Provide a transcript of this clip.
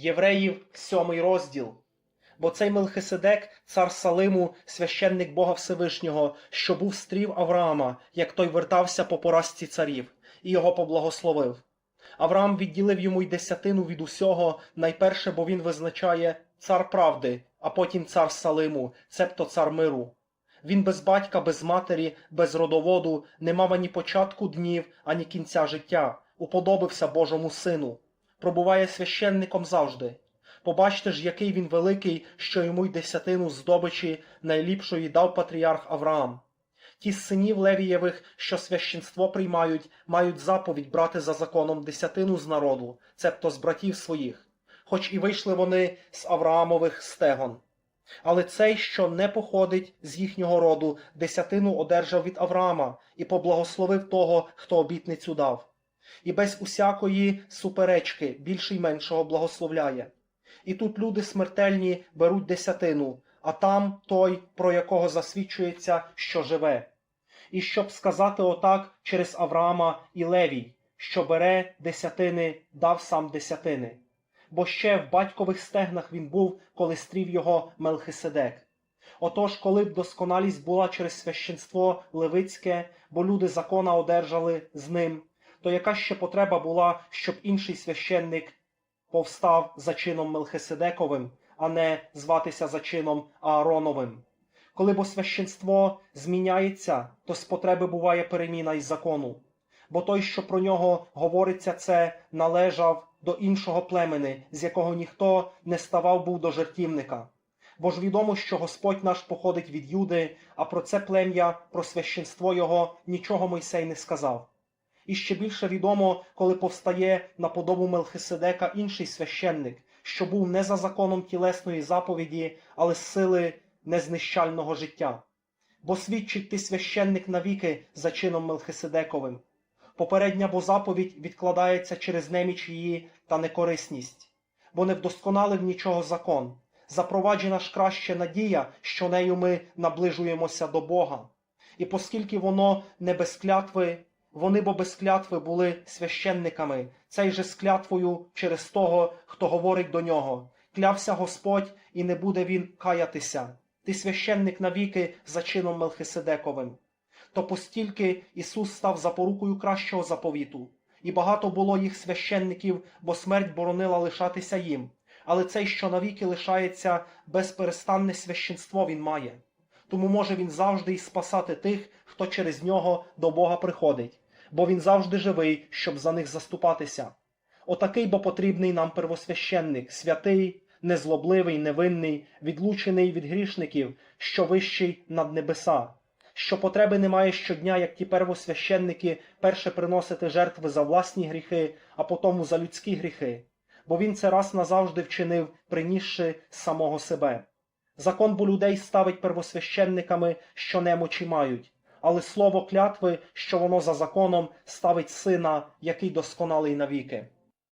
Євреїв, сьомий розділ. Бо цей Мелхиседек, цар Салиму, священник Бога Всевишнього, що був стрів Авраама, як той вертався по поразці царів, і його поблагословив. Авраам відділив йому й десятину від усього, найперше, бо він визначає цар правди, а потім цар Салиму, цебто цар миру. Він без батька, без матері, без родоводу, не мав ані початку днів, ані кінця життя, уподобився Божому сину, пробуває священником завжди. Побачте ж, який він великий, що йому й десятину здобичі найліпшої дав патріарх Авраам. Ті з синів Левієвих, що священство приймають, мають заповідь брати за законом десятину з народу, цебто з братів своїх, хоч і вийшли вони з Авраамових стегон. Але цей, що не походить з їхнього роду, десятину одержав від Авраама і поблагословив того, хто обітницю дав. І без усякої суперечки більше й меншого благословляє. І тут люди смертельні беруть десятину, а там той, про якого засвідчується, що живе. І щоб сказати отак через Авраама і Левій, що бере десятини, дав сам десятини. Бо ще в батькових стегнах він був, коли стрів його Мелхиседек. Отож, коли б досконалість була через священство левицьке, бо люди закона одержали з ним, то яка ще потреба була, щоб інший священник повстав за чином Мелхиседековим, а не зватися за чином Аароновим? Коли бо священство зміняється, то з потреби буває переміна із закону. Бо той, що про нього говориться, це належав до іншого племени, з якого ніхто не ставав був до жертівника. Бо ж відомо, що Господь наш походить від Юди, а про це плем'я, про священство його нічого Мойсей не сказав. І ще більше відомо, коли повстає на подобу Мелхиседека інший священник, що був не за законом тілесної заповіді, але сили незнищального життя. Бо свідчить ти священник навіки за чином Мелхиседековим. Попередня бо заповідь відкладається через неміч її та некорисність, бо не вдосконалив нічого закон. Запроваджена ж краще надія, що нею ми наближуємося до Бога. І оскільки воно не без клятви, вони бо без клятви були священниками, цей же з клятвою через того, хто говорить до нього. Клявся Господь, і не буде він каятися. Ти священник навіки за чином Мелхиседековим. То постільки Ісус став запорукою кращого заповіту, і багато було їх священників, бо смерть боронила лишатися їм. Але цей, що навіки лишається, безперестанне священство він має. Тому може він завжди й спасати тих, хто через нього до Бога приходить, бо він завжди живий, щоб за них заступатися. Отакий бо потрібний нам первосвященник, святий, незлобливий, невинний, відлучений від грішників, що вищий над небеса, що потреби немає щодня, як ті первосвященники, перше приносити жертви за власні гріхи, а потому за людські гріхи, бо він це раз назавжди вчинив, принісши самого себе. Закон бо людей ставить первосвященниками, що немочі мають, але слово клятви, що воно за законом, ставить сина, який досконалий навіки.